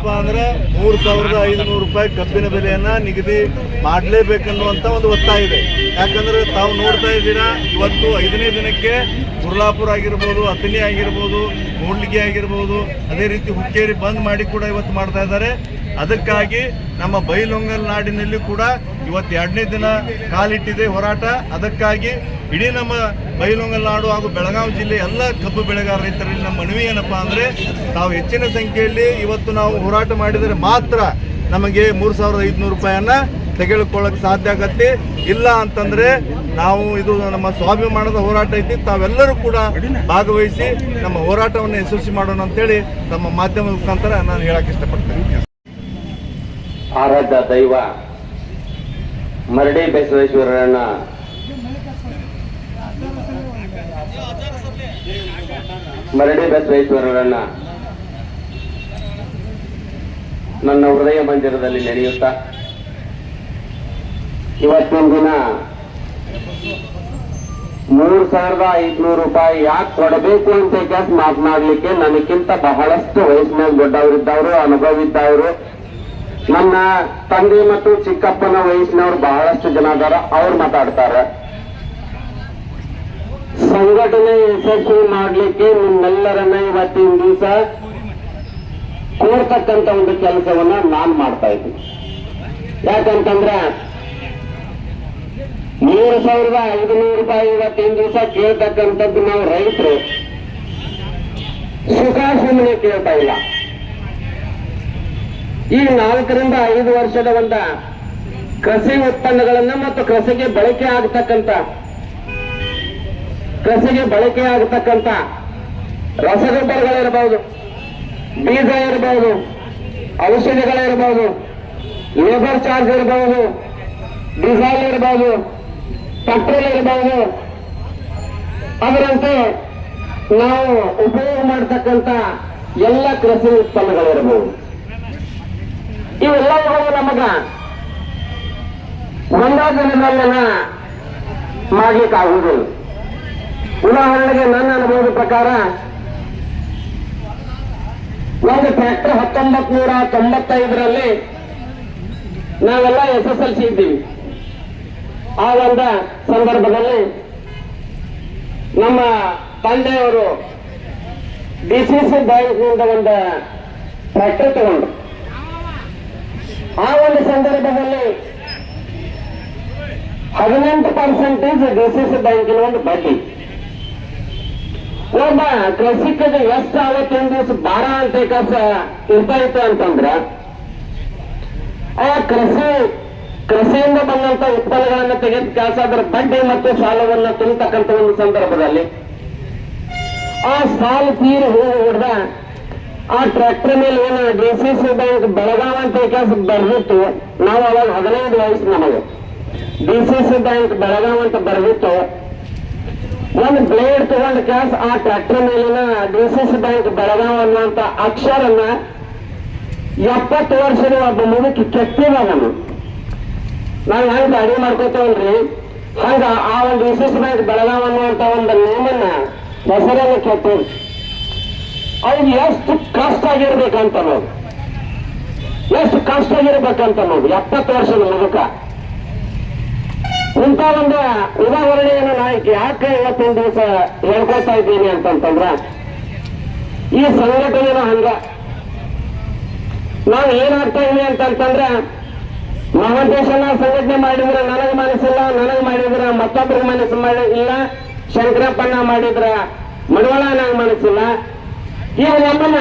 ಏನಪ್ಪಾ ಅಂದ್ರೆ ಮೂರು ಸಾವಿರದ ಐದುನೂರು ರೂಪಾಯಿ ಕಬ್ಬಿನ ಬೆಲೆಯನ್ನ ನಿಗದಿ ಮಾಡಲೇಬೇಕನ್ನುವಂತ ಒಂದು ಒತ್ತಾಯ ಇದೆ. ಯಾಕಂದ್ರೆ ತಾವು ನೋಡ್ತಾ ಇದ್ದೀರಾ, ಇವತ್ತು ಐದನೇ ದಿನಕ್ಕೆ ಕುರ್ಲಾಪುರ ಆಗಿರ್ಬೋದು, ಅಥಣಿ ಆಗಿರ್ಬೋದು, ಮೂಡ್ಲಿಗೆ ಆಗಿರ್ಬೋದು, ಅದೇ ರೀತಿ ಹುಕ್ಕೇರಿ ಬಂದ್ ಮಾಡಿ ಕೂಡ ಇವತ್ತು ಮಾಡ್ತಾ ಇದ್ದಾರೆ. ಅದಕ್ಕಾಗಿ ನಮ್ಮ ಬೈಲೊಂಗಲ್ ನಾಡಿನಲ್ಲಿ ಕೂಡ ಇವತ್ತು ಎರಡನೇ ದಿನ ಕಾಲಿಟ್ಟಿದೆ ಹೋರಾಟ. ಅದಕ್ಕಾಗಿ ಇಡೀ ನಮ್ಮ ಬೈಲೊಂಗಲ್ ನಾಡು ಹಾಗೂ ಬೆಳಗಾವಿ ಜಿಲ್ಲೆ ಎಲ್ಲ ಕಬ್ಬು ಬೆಳೆಗಾರ ರೈತರಲ್ಲಿ ನಮ್ಮ ಮನವಿ ಏನಪ್ಪ ಅಂದ್ರೆ ತಾವು ಹೆಚ್ಚಿನ ಸಂಖ್ಯೆಯಲ್ಲಿ ಇವತ್ತು ನಾವು ಹೋರಾಟ ಮಾಡಿದರೆ ಮಾತ್ರ ನಮಗೆ ಮೂರು ಸಾವಿರದ ಐದುನೂರು ರೂಪಾಯಿಯನ್ನ ತೆಗೆದುಕೊಳ್ಳಕ್ಕೆ ಸಾಧ್ಯ ಆಗತ್ತೆ. ಇಲ್ಲ ಅಂತಂದ್ರೆ ನಾವು ಇದು ನಮ್ಮ ಸ್ವಾಭಿಮಾನದ ಹೋರಾಟ ಐತಿ. ತಾವೆಲ್ಲರೂ ಕೂಡ ಭಾಗವಹಿಸಿ ನಮ್ಮ ಹೋರಾಟವನ್ನು ಯಶಸ್ವಿ ಮಾಡೋಣ ಅಂತೇಳಿ ನಮ್ಮ ಮಾಧ್ಯಮದ ಮುಖಾಂತರ ನಾನು ಹೇಳಕ್ ಇಷ್ಟಪಡ್ತೇನೆ. ಆರಾಧ್ಯ ದೈವ, ಮರಡಿ ಬಸವೇಶ್ವರನ ಮರಡಿ ಬಸವೇಶ್ವರರನ್ನ ನನ್ನ ಹೃದಯ ಮಂದಿರದಲ್ಲಿ ನಡೆಯುತ್ತಾ? ಇವತ್ತಿನ ದಿನ ಮೂರು ಸಾವಿರದ ಐದ್ನೂರು ರೂಪಾಯಿ ಯಾಕೆ ಕೊಡಬೇಕು ಅಂತ ಕೆಲಸ ಮಾತನಾಡ್ಲಿಕ್ಕೆ ನನಗಿಂತ ಬಹಳಷ್ಟು ವಯಸ್ಸಿನ ದೊಡ್ಡವರಿದ್ದವರು ಅನುಭವ ಇದ್ದವರು ನನ್ನ ತಂದೆ ಮತ್ತು ಚಿಕ್ಕಪ್ಪನ ವಯಸ್ಸಿನವರು ಬಹಳಷ್ಟು ಜನ ಅದಾರ, ಅವ್ರು ಮಾತಾಡ್ತಾರೆ. ಸಂಘಟನೆ ಯಶಸ್ವಿ ಮಾಡ್ಲಿಕ್ಕೆ ನಿಮ್ಮೆಲ್ಲರನ್ನ ಇವತ್ತಿನ ದಿವಸ ಕೋರ್ತಕ್ಕಂತ ಒಂದು ಕೆಲಸವನ್ನ ನಾನ್ ಮಾಡ್ತಾ ಇದ್ದೀನಿ. ಯಾಕಂತಂದ್ರೆ ಮೂರು ಸಾವಿರದ ಐದುನೂರು ರೂಪಾಯಿ ಇವತ್ತಿನ ದಿವಸ ಕೇಳ್ತಕ್ಕಂಥದ್ದು ನಾವು ರೈತರು. ಸುಖ ಕೇಳ್ತಾ ಇಲ್ಲ. ಈ ನಾಲ್ಕರಿಂದ ಐದು ವರ್ಷದ ಒಂದ ಕೃಷಿ ಉತ್ಪನ್ನಗಳನ್ನ ಮತ್ತು ಕೃಷಿಗೆ ಬಳಕೆ ಆಗತಕ್ಕಂತ, ಕೃಷಿಗೆ ಬಳಕೆ ಆಗತಕ್ಕಂತ ರಸಗೊಬ್ಬರಗಳಿರಬಹುದು ಬೀಜ ಇರಬಹುದು ಔಷಧಿಗಳಿರಬಹುದು ಲೇಬರ್ ಚಾರ್ಜ್ ಇರಬಹುದು ಡೀಸೆಲ್ ಇರಬಹುದು ಪೆಟ್ರೋಲ್ ಇರಬಹುದು ಅದರಂತೆ ನಾವು ಉಪಯೋಗ ಮಾಡತಕ್ಕಂತ ಎಲ್ಲ ಕೃಷಿ ಉತ್ಪನ್ನಗಳಿರಬಹುದು ಇವೆಲ್ಲವುಗಳು ನಮಗ ಒಂದೇ ದಿನದಲ್ಲೆಲ್ಲ ಮಾಡ್ಲಿಕ್ಕೆ ಆಗುವುದಿಲ್ಲ ಉದಾಹರಣೆಗೆ ನನ್ನ ಅನುಭವದ ಪ್ರಕಾರ, ಒಂದು ಟ್ರ್ಯಾಕ್ಟರ್ ಹತ್ತೊಂಬತ್ ನೂರ ತೊಂಬತ್ತೈದರಲ್ಲಿ ನಾವೆಲ್ಲ ಎಸ್ ಎಸ್ ಎಲ್ ಸಿ ಇದ್ದೀವಿ. ಆ ಒಂದು ಸಂದರ್ಭದಲ್ಲಿ ನಮ್ಮ ತಂದೆಯವರು ಡಿ ಸಿ ಸಿ ಬ್ಯಾಂಕ್ನಿಂದ ಒಂದು ಟ್ರ್ಯಾಕ್ಟರ್ ತಗೊಂಡ್ರು. ಆ ಒಂದು ಸಂದರ್ಭದಲ್ಲಿ ಹದಿನೆಂಟು ಪರ್ಸೆಂಟೇಜ್ ಡಿಸಿಸಿ ಬ್ಯಾಂಕಿನ ಒಂದು ಬಡ್ಡಿ. ಒಬ್ಬ ಕೃಷಿಕದ ಎಷ್ಟು ಅವತ್ತೊಂದು ದಿವಸ ಭಾರ ಅಂತ ಕೆಲಸ ಇರ್ತಾ ಇತ್ತು ಅಂತಂದ್ರ, ಆ ಕೃಷಿ, ಕೃಷಿಯಿಂದ ಬಂದಂತ ಉತ್ಪನ್ನಗಳನ್ನ ತೆಗೆದ ಕೆಲಸ ಅದರ ಬಡ್ಡಿ ಮತ್ತು ಸಾಲವನ್ನ ತುಂಬತಕ್ಕಂತ ಒಂದು ಸಂದರ್ಭದಲ್ಲಿ ಆ ಸಾಲ ತೀರು ಹೋಗಿ ಆ ಟ್ರ್ಯಾಕ್ಟರ್ ಮೇಲೆ ಏನು D C C bank Belgaum ಅಂತ ಕೆಲಸ ಬರ್ದಿತ್ತು, ನಾವು ಅವಾಗ ಹದಿನೈದು ವಯಸ್ಸು ನಮಗೆ. D C C bank Belgaum ಅಂತ ಬರ್ದಿತ್ತು. ಒಂದು ಬ್ಲೇಡ್ ತಗೊಂಡ ಕೆಲಸ ಆ ಟ್ರ್ಯಾಕ್ಟರ್ ಮೇಲಿನ D C C bank Belgaum ಅನ್ನುವಂತ ಅಕ್ಷರನ್ನ ಎಪ್ಪತ್ತು ವರ್ಷದ ಒಬ್ಬ ಮುದುಕಿ ಕೆತ್ತಿದ ನಾನು ನಾವು ಅಡಿ ಗಾಡಿ ಮಾಡ್ಕೋತೇವಲ್ರಿ? ಹಂಗ ಆ ಒಂದು D C C bank Belgaum ಅನ್ನುವಂತ ಒಂದು ನೇಮನ್ನ ಹೆಸರನ್ನು ಕೆತ್ತಿದ್ ಅವ್ರಿಗೆ ಎಷ್ಟು ಕಷ್ಟ ಆಗಿರ್ಬೇಕಂತ ನೋಡು ಎಷ್ಟು ಕಷ್ಟ ಆಗಿರ್ಬೇಕಂತ ನೋಡು ಎಪ್ಪತ್ತು ವರ್ಷದ ಮುದುಕ. ಇಂಥ ಒಂದು ಉದಾಹರಣೆಯನ್ನು ನಾ ಯಾಕೆ ಇವತ್ತಿನ ದಿವಸ ಹೇಳ್ಕೊಳ್ತಾ ಇದ್ದೀನಿ ಅಂತಂತಂದ್ರ, ಈ ಸಂಘಟನೆನ ಹಂಗ. ನಾನು ಏನಾಗ್ತಾ ಇದ್ದೀನಿ ಅಂತಂತಂದ್ರ ಮಹಾದೇಶನ ಸಂಘಟನೆ ಮಾಡಿದ್ರೆ ನನಗೆ ಮನಸ್ಸಿಲ್ಲ, ನನಗೆ ಮಾಡಿದ್ರ ಮತ್ತೊಬ್ಬರಿಗೆ ಮನಸ್ಸು ಮಾಡಿ ಇಲ್ಲ ಶಂಕರಪ್ಪಣ್ಣ ಮಾಡಿದ್ರ ಮಡವಳ ನನಗೆ ಮನಸ್ಸಿಲ್ಲ. ಈಗ ನಮ್ಮನ್ನ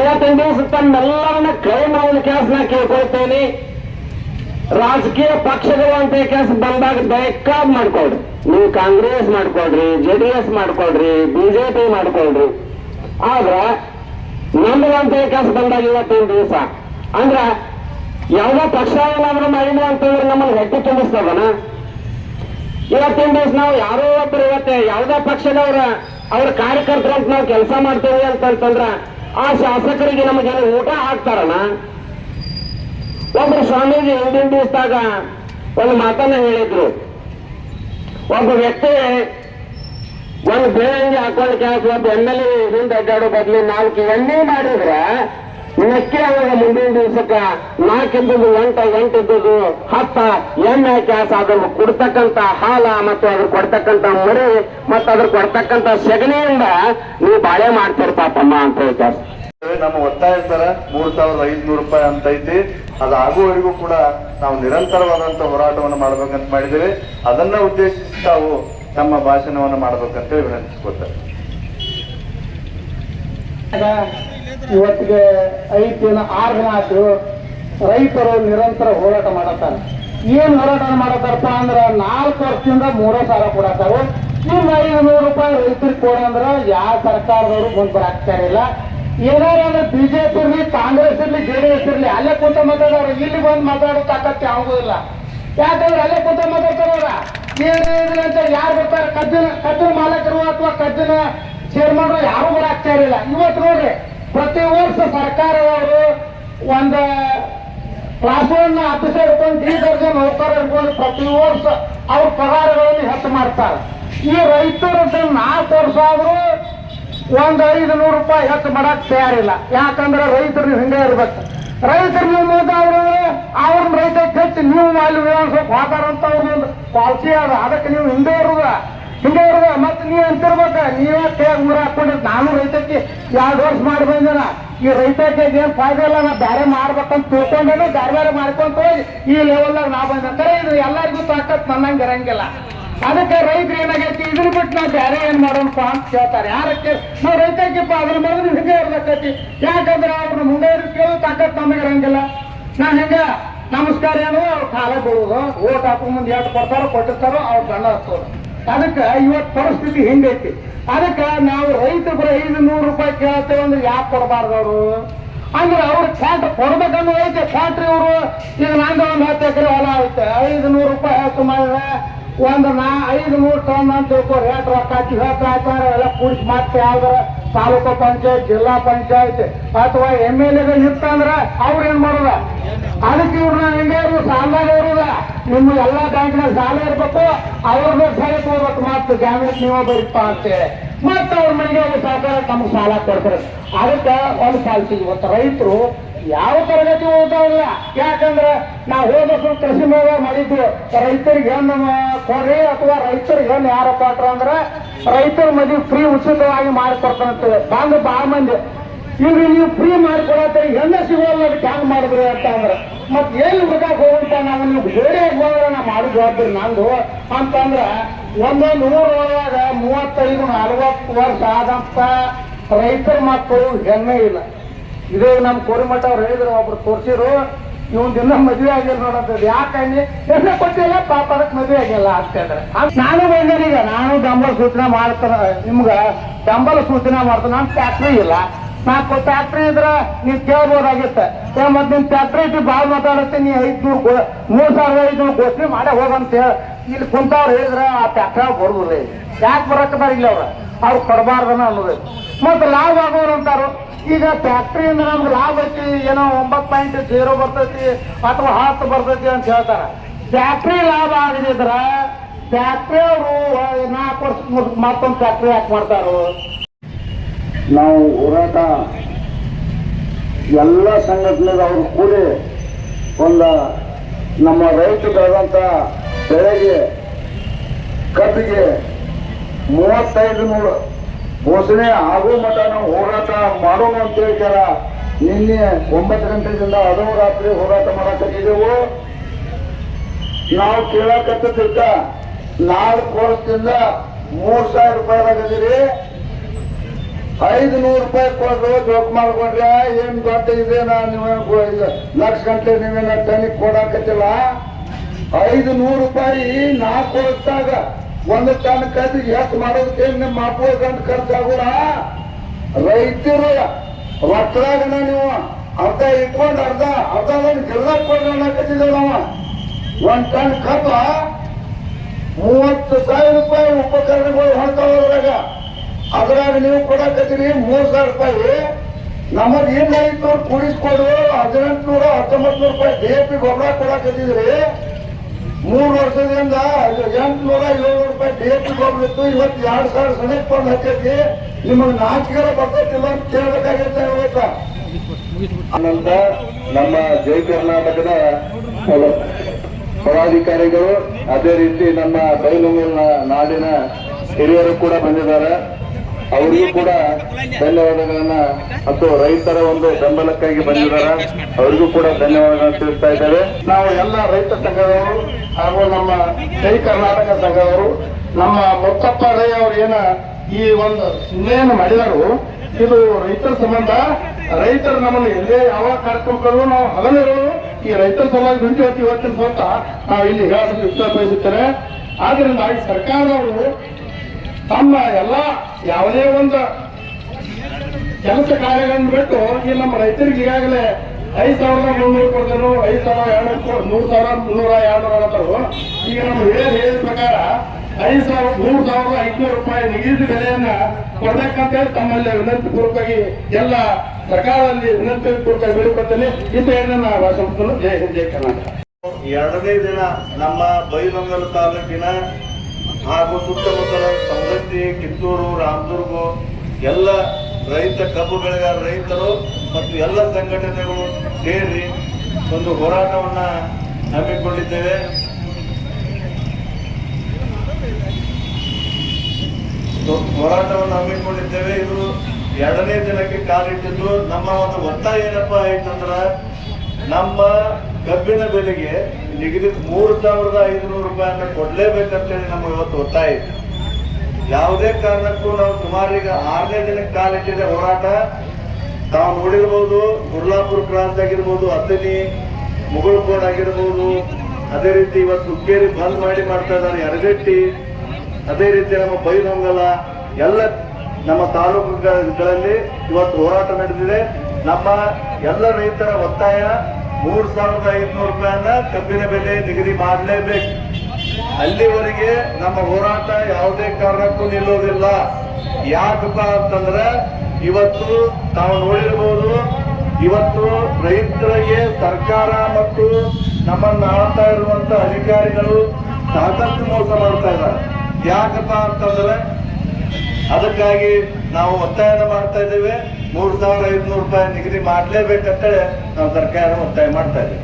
ಇವತ್ತಿನ ದಿವಸ ತಮ್ಮೆಲ್ಲರನ್ನ ಕ್ಲೈಮ್ ಮಾಡುವ ಕೆಲಸ ನಾ ಕೇಳ್ಕೊಳ್ತೇನೆ. ರಾಜಕೀಯ ಪಕ್ಷಗಳು ಅಂತ ಕೆಲಸ ಬಂದಾಗ ಬೇಕಾದ್ ಮಾಡ್ಕೊಳ್ರಿ. ನೀವು ಕಾಂಗ್ರೆಸ್ ಮಾಡ್ಕೊಳ್ರಿ, ಜೆ ಡಿ ಎಸ್ ಮಾಡ್ಕೊಳ್ರಿ ಬಿಜೆಪಿ ಮಾಡ್ಕೊಳ್ರಿ. ಆದ್ರ ನಮ್ದು ಅಂತ ಕೆಲಸ ಬಂದಾಗ ಇವತ್ತಿನ ದಿವಸ, ಅಂದ್ರ ಯಾವ್ದೋ ಪಕ್ಷ ಏನಾದ್ರು ಮಾಡಿದ್ವು ಅಂತಂದ್ರೆ ನಮ್ಮನ್ನ ಹೆಟ್ಟು ತುಂಬಿಸ್ತದನ? ಇವತ್ತಿನ ದಿವಸ ನಾವು ಯಾರೋ ಒಬ್ರು ಇವತ್ತೆ, ಯಾವ್ದೋ ಪಕ್ಷದವ್ರ ಅವ್ರ ಕಾರ್ಯಕರ್ತರ ಅಂತ ನಾವು ಕೆಲಸ ಮಾಡ್ತೇವೆ ಅಂತಂತಂದ್ರ ಆ ಶಾಸಕರಿಗೆ ನಮಗೇನು ಊಟ ಹಾಕ್ತಾರಣ ಒಬ್ರು ಸ್ವಾಮೀಜಿ ಹಿಂದಿನ ದಿವಸದಾಗ ಒಂದು ಮಾತನ್ನ ಹೇಳಿದ್ರು. ಒಬ್ಬ ವ್ಯಕ್ತಿ ಒಂದು ಬೇರೆ ಹಾಕೊಂಡು ಕೆಲಸ ಒಬ್ಬ ಎಂ ಹಿಂದೆ ಅಡ್ಡಾಡೋ ಬದಲು ನಾಲ್ಕು ಎಣ್ಣೆ ಮಾಡಿದ್ರ ನಕ್ಕೆ ಅವಾಗ ಮುಂದಿನ ದಿವಸಕ್ಕ ನಾಲ್ಕಿದ್ದದ್ದು ಎಂಟ ಎಂಟಿದ್ದದ್ದು ಹತ್ತ ಎಮ್ಮೆ ಕ್ಯಾಸ್ ಅದನ್ನು ಕೊಡ್ತಕ್ಕಂತ ಹಾಲ ಮತ್ತು ಅದ್ರ ಕೊಡ್ತಕ್ಕಂತ ಮರಿ ಮತ್ತು ಅದ್ರ ಕೊಡ್ತಕ್ಕಂತ ಸೆಗಣಿಯಿಂದ ನೀವು ಬಾಳೆ ಮಾಡ್ತಿರ್ತಾಪಮ್ಮ ಅಂತ ಹೇಳ್ತಾರೆ. ನಮ್ಮ ಒತ್ತಾಯ ಸರ ಮೂರ್ ಸಾವಿರದ ಐದ್ನೂರು ರೂಪಾಯಿ ಅಂತ ಐತಿ. ಅದಾಗುವವರೆಗೂ ಕೂಡ ನಾವು ನಿರಂತರವಾದಂತ ಹೋರಾಟವನ್ನು ಮಾಡ್ಬೇಕಂತ ಮಾಡಿದ್ದೇವೆ. ಅದನ್ನ ಉದ್ದೇಶಿಸಿ ತಾವು ನಮ್ಮ ಭಾಷಣವನ್ನು ಮಾಡ್ಬೇಕಂತ ಹೇಳಿ ವಿನಂತಿಸ್ಕೊತಾರೆ ಇವತ್ತಿಗೆ ಐದು ದಿನ ಆರು ದಿನ ಆಯ್ತು ರೈತರು ನಿರಂತರ ಹೋರಾಟ ಮಾಡತ್ತಾರ. ಏನ್ ಹೋರಾಟ ಮಾಡತ್ತಾರಪ್ಪ ಅಂದ್ರ ನಾಲ್ಕು ವರ್ಷದಿಂದ ಮೂರೇ ಸಾವಿರ ಕೊಡತ್ತಾರ. ಇನ್ನ ಐದು ನೂರು ರೂಪಾಯಿ ರೈತರಿಗೆ ಕೊಡಂದ್ರ ಯಾವ ಸರ್ಕಾರದವರು ಮುಂದೆ ಬರಾಕ್ತಾ ಇಲ್ಲ. ಏನಾರ ಅಂದ್ರೆ ಬಿಜೆಪಿ ಇರ್ಲಿ, ಕಾಂಗ್ರೆಸ್ ಇರ್ಲಿ, ಜೆ ಡಿ ಎಸ್ ಇರ್ಲಿ, ಅಲ್ಲೇ ಕೂತ ಮಾತಾಡೋರು, ಇಲ್ಲಿ ಬಂದು ಮಾತಾಡೋ ತಾಕತ್ತೆ ಯಾವುದೂ ಇಲ್ಲ. ಯಾಕಂದ್ರೆ ಅಲ್ಲೇ ಕೂತ ಮಾತಾಡ್ತಾರ ಏನಿಲ್ಲ ಅಂತ ಯಾರು ಬರ್ತಾರೆ? ಕದ್ದಿನ ಕದ್ದಿನ ಮಾಲಕರು ಅಥವಾ ಕದ್ದಿನ ಚೇರ್ಮನ್ ಯಾರು ಬರಾಕ್ತಾ ಇರಲಿಲ್ಲ ಇವತ್ತು ನೋಡ್ರಿ ಪ್ರತಿ ವರ್ಷ ಸರ್ಕಾರದವರು ಒಂದು ಕ್ಲಾಸ್ ಒನ್ ಆಫೀಸರ್ ಇಟ್ಕೊಂಡು ಡಿ ದರ್ಜೆ ನೌಕರ ಇಟ್ಕೊಂಡು ಪ್ರತಿ ವರ್ಷ ಅವ್ರ ಪಗಾರಗಳನ್ನು ಹೆಚ್ಚು ಮಾಡ್ತಾರೆ. ಈ ರೈತರು ನಾಲ್ಕು ವರ್ಷ ಆದರೂ ಒಂದು ಐದು ನೂರು ರೂಪಾಯಿ ಹೆಚ್ಚು ಮಾಡಕ್ ತಯಾರಿಲ್ಲ. ಯಾಕಂದ್ರೆ ರೈತರು ಹಿಂದೆ ಇರ್ಬೇಕು. ರೈತರು ನೀವು ಮಾತಾಡಿದ್ರೆ ಅವ್ರನ್ನ ರೈತ ಹೆಚ್ಚು ನೀವು ಅಲ್ಲಿ ವಿಧಾನಸಭೆ ಹೋದಾರಂತ ಅವ್ರದ್ದು ಪಾಲಿಸಿ ಅದ. ಅದಕ್ಕೆ ನೀವು ಹಿಂದೆ ಇರುದ ಹಿಂಗೆ ಇರುದ ಮತ್ತೆ ನೀ ಅಂತಿರ್ಬೇಕ. ನೀವೇ ಕೈ ಉಂಗುರ ಹಾಕೊಂಡಿದ್ ನಾನು ರೈತಕ್ಕೆ ಎರಡು ವರ್ಷ ಮಾಡಿ ಬಂದಿನ. ಈ ರೈತಕ್ಕೆ ಏನ್ ಫಾಯ್ದೆ ಇಲ್ಲ, ನಾ ಬ್ಯಾರೆ ಮಾಡ್ಬೇಕಂತ ತಿಳ್ಕೊಂಡೇನು, ಬ್ಯಾರೆ ಬ್ಯಾರೆ ಮಾಡ್ಕೊಂತ ಹೋಗಿ ಈ ಲೆವೆಲ್ದಾಗ ನಾ ಬಂದ ಕರೆ, ಇದು ಎಲ್ಲರಿಗೂ ತಾಕತ್ ನನ್ನಂಗೆ ಇರಂಗಿಲ್ಲ. ಅದಕ್ಕೆ ರೈತರು ಏನಾಗೈತಿ? ಇದ್ರ ಬಿಟ್ಟು ನಾವು ಬೇರೆ ಏನ್ ಮಾಡೋಣಪ್ಪ ಅಂತ ಕೇಳ್ತಾರೆ. ಯಾರಕ್ಕೆ? ನಾವು ರೈತಕ್ಕಿಪ್ಪ, ಅದ್ರ ಮಾಡಿದ್ರೆ ಹಿಂಗೆ ಇರ್ಬೇಕೈತಿ? ಯಾಕಂದ್ರೆ ಅವ್ರನ್ನ ಮುಂದೆ ಕೇಳೋ ತಾಕತ್ ನಮಗೆ ಇರಂಗಿಲ್ಲ. ನಾ ಹೆಂಗ? ನಮಸ್ಕಾರ ಏನು? ಅವ್ರ ಕಾಲ ಬೀಳೋದು. ಓಟ್ ಹಾಕೊಂಡ್ ಮುಂದೆ ಎಷ್ಟು ಕೊಡ್ತಾರೋ ಕೊಟ್ಟಿರ್ತಾರೋ ಅವ್ರು ಗಂಡ ಹತ್ತೋರು. ಅದಕ್ಕೆ ಇವತ್ತು ಪರಿಸ್ಥಿತಿ ಹಿಂಗೈತಿ. ಅದಕ್ಕೆ ನಾವು ರೈತ ಬರೀ ಐದು ನೂರು ರೂಪಾಯಿ ಕೇಳ್ತೇವೆ ಅಂದ್ರೆ ಯಾಕೆ ಕೊಡಬಾರ್ದು ಅವರು? ಅಂದ್ರೆ ಅವ್ರ ಚಾಟ್ ಕೊಡ್ಬೇಕನ್ನೋ ಐತೆ, ಚಾಟ್ರಿ ಅವರು. ಈಗ ನಂದು ಒಂದು ಹತ್ತು ಎಕರೆ ಹೊಲ ಐತೆ ಐದು ನೂರು ರೂಪಾಯಿ ಹೆಚ್ಚು ಮಾಡಿದ್ರೆ ಒಂದು ನಾ ಐದು ನೂರು ಟನ್ ಅಂತ ತಿಳ್ಕೊ, ರೇಟ್ ರೊಕ್ಕ ಹಾಕಿ ಹೇಳ್ತಾ ಇರ್ತಾರೆ ಎಲ್ಲ ಕೂಡಿಸಿ ಮಾಡ್ತೇವೆ ಯಾವ್ದಾರ ತಾಲೂಕು ಪಂಚಾಯತ್, ಜಿಲ್ಲಾ ಪಂಚಾಯತ್, ಅಥವಾ ಎಂ ಎಲ್ ಎಗಳು ಇರ್ತಂದ್ರೆ ಅವ್ರು ಏನ್ ಮಾಡೋದ? ಅದಕ್ಕೆ ಇವ್ರನ್ನ ಹಿಂಗೆ ಇರು ಸಾಲದಾಗ ಇರುದ. ನಿಮ್ಮ ಬ್ಯಾಂಕ್ ಬ್ಯಾಂಕ್ನಾಗ ಸಾಲ ಇರ್ಬೇಕು ಅವ್ರನ್ನ ಸರಿ ತಗೋಬೇಕು ಮತ್ತೆ ಜಾಮೀನು ನೀವೇ ಬರೀಪ್ಪ ಅಂತೇಳಿ. ಮತ್ತೆ ಅವ್ರ ಮನೆಗೆ ಹೋಗಿ ಸರ್ಕಾರ ನಮ್ಗೆ ಸಾಲ ಕೊಡ್ತಾರೆ. ಅದಕ್ಕೆ ಒಂದು ಪಾಲಿಸಿ ಇವತ್ತು ರೈತರು ಯಾವ ತರಗತಿ ಓದೋದಿಲ್ಲ ಯಾಕಂದ್ರೆ ನಾವು ಹೋದ ಕೃಷಿ ಮೇಳ ಮಾಡಿದ್ವಿ. ರೈತರಿಗೆ ಏನು ಕೊಡ್ರಿ ಅಥವಾ ರೈತರಿಗೆ ಏನು ಯಾರ ಕೊಟ್ರ ಅಂದ್ರೆ ರೈತರ ಮದುವೆ ಫ್ರೀ ಉಚಿತವಾಗಿ ಮಾಡಿಕೊಡ್ತಾರಂತ ಬಂದು ಭಾಳ ಮಂದಿ. ಇವ್ರಿ ನೀವು ಫ್ರೀ ಮಾಡಿಕೊಡತ್ತೀರಿ ಹೆಣ್ಣು ಸಿಗೋಲ್ಲ, ಅದಕ್ಕೆ ಹ್ಯಾಂಗ್ ಮಾಡಿದ್ರಿ ಅಂತ ಅಂದ್ರೆ. ಮತ್ತೆ ಎಲ್ಲಿ ಹುಡುಗ ಹೋಗಂತ ನಾವು ನೀವು ಬೇರೆ ಹೋದ್ರೆ ನಾ ಮಾಡೋ ನಂದು. ಅಂತಂದ್ರೆ ಒಂದೊಂದು ಒಳಗ ಮೂವತ್ತೈದು, ನಲ್ವತ್ತು ವರ್ಷ ಆದಂತ ರೈತರ ಮಕ್ಕಳು ಹೆಣ್ಣೆ ಇಲ್ಲ. ಇದೇ ನಮ್ಮ ಕೋರಿಮಠ ಅವ್ರು ಹೇಳಿದ್ರು, ಒಬ್ರು ತೋರ್ಸಿರು ಇವನ್ ದಿನ ಮದುವೆ ಆಗಿಲ್ಲ ನೋಡೋದು ಯಾಕಂದ್ರೆ ಹೆಣ್ಣೆ ಕೊಟ್ಟಿಲ್ಲ ಪಾಪ ಅದಕ್ಕೆ ಮದುವೆ ಆಗಿಲ್ಲ ಹೇಳಿದ್ರೆ ನಾನು ಬಂದೇನೀಗ ನಾನು ಬೆಂಬಲ ಸೂಚನೆ ಮಾಡ್ತಾರ ನಿಮ್ಗ ಬೆಂಬಲ ಸೂಚನೆ ಮಾಡ್ತಾನೆ, ನಾನು ಫ್ಯಾಕ್ಟ್ರಿ ಇಲ್ಲ. ನಾಲ್ಕು ಟ್ಯಾಕ್ಟ್ರಿ ಇದ್ರೆ ನೀವು ಕೇಳ್ಬೋದಾಗಿತ್ತ. ಮತ್ ನಿನ್ ಟ್ಯಾಕ್ಟ್ರಿ ಇಟ್ಟು ಬಾಳ್ ಮಾತಾಡುತ್ತೆ, ನೀ ಐದ್ನೂರು ಮೂರ್ ಸಾವಿರದ ಐದ್ನೂರು ಘೋಷಣೆ ಮಾಡೇ ಹೋಗಂತ ಹೇಳಿ ಇಲ್ಲಿ ಕುಂತವ್ರು ಹೇಳಿದ್ರ ಆ ಫ್ಯಾಕ್ಟ್ರಿ ಬರುದಿಲ್ಲ ಯಾಕೆ ಬರ ಇಲ್ಲ ಅವ್ರ? ಅವ್ರು ಕೊಡಬಾರ್ದನ ಅನ್ನೋದು. ಮತ್ತೆ ಲಾಭ ಆಗೋರು ಅಂತಾರು. ಈಗ ಫ್ಯಾಕ್ಟ್ರಿಯಿಂದ ನಮ್ಗೆ ಲಾಭ ಐತಿ, ಏನೋ ಒಂಬತ್ತು ಪಾಯಿಂಟ್ ಜೀರೋ ಬರ್ತೈತಿ ಅಥವಾ ಹತ್ತು ಬರ್ತೈತಿ ಅಂತ ಹೇಳ್ತಾರ. ಫ್ಯಾಕ್ಟ್ರಿ ಲಾಭ ಆಗದಿದ್ರ ಫ್ಯಾಕ್ಟ್ರಿ ಅವರು, ನಾಲ್ಕು ವರ್ಷ ಮತ್ತೊಂದು ಫ್ಯಾಕ್ಟ್ರಿ ಯಾಕೆ ಮಾಡ್ತಾರೋ? ನಾವು ಹೋರಾಟ ಎಲ್ಲ ಸಂಘಟನೆದವರು ಕೂಡಿ ಒಂದು ನಮ್ಮ ರೈತ ಬೆಳೆದಂಥ ಬೆಳೆಗೆ ಕಬ್ಬಿಗೆ ಮೂವತ್ತೈದು ನೂರು ಘೋಷಣೆ ಆಗೋ ಮಟ್ಟ ನಾವು ಹೋರಾಟ ಮಾಡೋಣ ಅಂತ ಹೇಳ್ತಾರ ನಿನ್ನೆ ಒಂಬತ್ತು ಗಂಟೆಯಿಂದ ಹದಿಮೂರು ರಾತ್ರಿ ಹೋರಾಟ ಮಾಡಕತ್ತಿದ್ದೆವು. ನಾವು ಕೇಳಕತ್ತಿದ್ದ ನಾಲ್ಕು ವರ್ಷದಿಂದ ಮೂರು ಸಾವಿರ ರೂಪಾಯಿ ಆಗದಿರಿ ಐದು ನೂರು ರೂಪಾಯಿ ಕೊಡ್ರು, ಜೋಕ್ ಮಾಡ್ಕೊಂಡ್ರೆ, ಏನ್ ದೊಡ್ಡ ಇದೇನ ನೀವು? ಲಕ್ಷ ಗಂಟೆ ನೀವೇನ ಟನಿಗೆ ಕೊಡಾಕತ್ತಿಲ್ಲ? ಐದು ನೂರು ರೂಪಾಯಿ ನಾಲ್ಕು ವರ್ಷದಾಗ ಒಂದು ಟನ್ ಕದ್ದು ಎಷ್ಟು ಮಾಡೋದಕ್ಕೆ ನಿಮ್ಮ ಮಾಪೋ ಗಂಟು ಖರ್ಚಾಗೋಣ ರೈತರು, ರೊಕ್ಕದಾಗನ ನೀವು? ಅರ್ಧ ಇಟ್ಕೊಂಡು ಅರ್ಧ ಅರ್ಧ ಜಿಲ್ಲ ಕೊಡ್ರಿ ಅನ್ನಕತ್ತಿದ್ದೇವೆ ನಾವು. ಒಂದು ಟನ್ ಕಬ್ಬ ಮೂವತ್ತು ಸಾವಿರ ರೂಪಾಯಿ ಉಪಕರಣಗಳು ಅದ್ರಾಗ. ನೀವು ಕೊಡಕತ್ತೀರಿ ಮೂರ್ ಸಾವಿರ ರೂಪಾಯಿ. ನಮಗ್ ಏನ್ ಐದ್ನೂರು ಕೂಡಿಸ್ಕೊಡು, ಹದಿನೆಂಟುನೂರ ಹತ್ತೊಂಬತ್ತು ರೂಪಾಯಿ ಡಿ ಎ ಪಿ ಗೊಬ್ಬರ ಕೊಡಕತ್ತಿದ್ರಿ. ಮೂರು ವರ್ಷದಿಂದ ಎಂಟುನೂರ ಏಳ್ನೂರು ರೂಪಾಯಿ ಡಿ ಎ ಪಿ ಗೊಬ್ಬರ ಇತ್ತು. ಇವತ್ತು ಎರಡ್ ಸಾವಿರ ಸನಿಕ್ ಬಂದು ಹತ್ತೈತಿ ನಿಮಗ್ ನಾಚಿಕೆರ ಬರ್ತೈತಿಲ್ಲ ಅಂತ ಕೇಳ್ಬೇಕಾಗಿತ್ತ ಹೇಳ್ಬೇಕ ಆನಂದ, ನಮ್ಮ ಜೈ ಕರ್ನಾಟಕದ ಪದ- ಪದಾಧಿಕಾರಿಗಳು ಅದೇ ರೀತಿ ನಮ್ಮ ಬೈಲೂರಿನ ನಾಡಿನ ಹಿರಿಯರು ಕೂಡ ಬಂದಿದ್ದಾರೆ. ಅವರಿಗೂ ಕೂಡ ಧನ್ಯವಾದಗಳನ್ನ ಮತ್ತು ರೈತರ ಒಂದು ಬೆಂಬಲಕ್ಕಾಗಿ ಬಂದಿದ್ದಾರೆ. ಅವರಿಗೂ ಕೂಡ ಧನ್ಯವಾದಗಳನ್ನು ತಿಳಿಸ್ತಾ ಇದ್ದೇವೆ. ನಾವು ಎಲ್ಲ ರೈತ ಸಂಘದವರು ಹಾಗೂ ನಮ್ಮ ಜೈ ಕರ್ನಾಟಕ ಸಂಘದವರು, ನಮ್ಮ ಮುತ್ತಪ್ಪ ರೈ ಅವರು ಏನ ಈ ಒಂದು ಚಿಹ್ನೆಯನ್ನು ಮಾಡಿದರು, ಇದು ರೈತರ ಸಂಬಂಧ. ರೈತರು ನಮ್ಮನ್ನು ಎಲ್ಲೇ ಯಾವ ಕಾರ್ಯಕ್ರಮಗಳು ನಾವು ಹಗಲಿರೋ ಈ ರೈತರ ದುಡಿದು ಹೋಗ್ತೀವಿ ಇವತ್ತಿನ ಸ್ವತ ನಾವು ಇಲ್ಲಿ ಹೇಳಲು ಇಷ್ಟ ಬಯಸುತ್ತೇನೆ ಆದ್ರಿಂದ ಈ ಸರ್ಕಾರದವರು ತಮ್ಮ ಎಲ್ಲ ಯಾವುದೇ ಒಂದು ಕೆಲಸ ಕಾರ್ಯಗಳನ್ನು ಬಿಟ್ಟು ಈ ನಮ್ಮ ರೈತರಿಗೆ ಈಗಾಗಲೇ ಐದು ಸಾವಿರದ ಮುನ್ನೂರು ಕೊಡ್ತೇನು ಐದು ಸಾವಿರ ಎರಡು ಮೂರು ಸಾವಿರ ಮುನ್ನೂರ ಎರಡು ನೂರ ಈಗ ನಮ್ಮ ಹಿರಿಯರು ಹೇಳಿದ ಪ್ರಕಾರ ಐದು ಸಾವಿರ, ಮೂರು ಸಾವಿರದ ಐದುನೂರು ರೂಪಾಯಿ ನಿಗದಿತ ಬೆಲೆಯನ್ನ ಕೊಡ್ಬೇಕಂತ ತಮ್ಮಲ್ಲಿ ವಿನಂತಿ ಪೂರ್ವಕವಾಗಿ ಎಲ್ಲ ಸರ್ಕಾರದಲ್ಲಿ ವಿನಂತಿ ಪೂರ್ವಕ ಬೇಡಿಕೊಳ್ತೇನೆ. ಇಂತ ಹೇಳಿ ನಾನು ಭಾಷಣ ಜಯ ಜಯ ಕರ್ನಾಟಕ. ಎರಡನೇ ದಿನ ನಮ್ಮ ಬೈಲೊಂಗಲ ತಾಲೂಕಿನ ಹಾಗೂ ಸುತ್ತಮುತ್ತಲ ಸವದತ್ತಿ, ಕಿತ್ತೂರು, ರಾಮದುರ್ಗ, ಎಲ್ಲ ರೈತ ಕಬ್ಬು ಬೆಳೆಗಾರ ರೈತರು ಮತ್ತು ಎಲ್ಲ ಸಂಘಟನೆಗಳು ಸೇರಿ ಒಂದು ಹೋರಾಟವನ್ನು ಹಮ್ಮಿಕೊಂಡಿದ್ದೇವೆ. ಹೋರಾಟವನ್ನು ಹಮ್ಮಿಕೊಂಡಿದ್ದೇವೆ. ಇದು ಎರಡನೇ ದಿನಕ್ಕೆ ಕಾಲಿಟ್ಟಿದ್ದು. ನಮ್ಮ ಒಂದು ಒತ್ತಾಯ ಏನಪ್ಪಾ ಆಯ್ತಂದ್ರ, ನಮ್ಮ ಕಬ್ಬಿನ ಬೆಲೆಗೆ ನಿಗದಿತ ಮೂರು ಸಾವಿರದ ಐದುನೂರು ರೂಪಾಯಿಯನ್ನು ಕೊಡ್ಲೇಬೇಕಂತೇಳಿ ನಮ್ಗೆ ಇವತ್ತು ಒತ್ತಾಯ ಯಾವುದೇ ಕಾರಣಕ್ಕೂ ನಾವು ಸುಮಾರು ಈಗ ಆರನೇ ದಿನಕ್ಕೆ ಕಾಲಿಟ್ಟಿದೆ ಹೋರಾಟ. ತಾವು ನೋಡಿರ್ಬೋದು, ಗುರ್ಲಾಪುರ ಕ್ರಾಸ್ ಆಗಿರ್ಬೋದು ಅಥಣಿ ಮುಗುಳ್ಕೋಡ್ ಆಗಿರ್ಬೋದು, ಅದೇ ರೀತಿ ಇವತ್ತು ಹುಕ್ಕೇರಿ ಬಂದ್ ಮಾಡಿ ಮಾಡ್ತಾ ಇದ್ದಾರೆ ಯರಗಟ್ಟಿ. ಅದೇ ರೀತಿ ನಮ್ಮ ಬೈಲೊಂಗಲ ಎಲ್ಲ ನಮ್ಮ ತಾಲೂಕುಗಳಲ್ಲಿ ಇವತ್ತು ಹೋರಾಟ ನಡೆದಿದೆ. ನಮ್ಮ ಎಲ್ಲ ರೈತರ ಒತ್ತಾಯ ಮೂರ್ ಸಾವಿರದ ಐದುನೂರು ರೂಪಾಯಿಯನ್ನ ಕಬ್ಬಿನ ಬೆಲೆ ನಿಗದಿ ಮಾಡಲೇಬೇಕು. ಅಲ್ಲಿವರೆಗೆ ನಮ್ಮ ಹೋರಾಟ ಯಾವುದೇ ಕಾರಣಕ್ಕೂ ನಿಲ್ಲೋದಿಲ್ಲ ಯಾಕಪ್ಪ ಅಂತಂದ್ರೆ ಇವತ್ತು ತಾವು ನೋಡಿರ್ಬೋದು, ಇವತ್ತು ರೈತರಿಗೆ ಸರ್ಕಾರ ಮತ್ತು ನಮ್ಮನ್ನ ಆಳ್ತಾ ಇರುವಂತ ಅಧಿಕಾರಿಗಳು ಸಾಕಷ್ಟು ಮೋಸ ಮಾಡ್ತಾ ಇದ್ದಾರೆ. ಯಾಕಪ್ಪ ಅಂತಂದ್ರೆ ಅದಕ್ಕಾಗಿ ನಾವು ಒತ್ತಾಯನ ಮಾಡ್ತಾ ಇದ್ದೇವೆ. ಮೂರ್ ಸಾವಿರ ಐದುನೂರು ರೂಪಾಯಿ ನಿಗದಿ ಮಾಡ್ಲೇಬೇಕಂತೇಳಿ ನಾವು ಸರ್ಕಾರ ಒತ್ತಾಯ ಮಾಡ್ತಾ ಇದ್ದೇವೆ.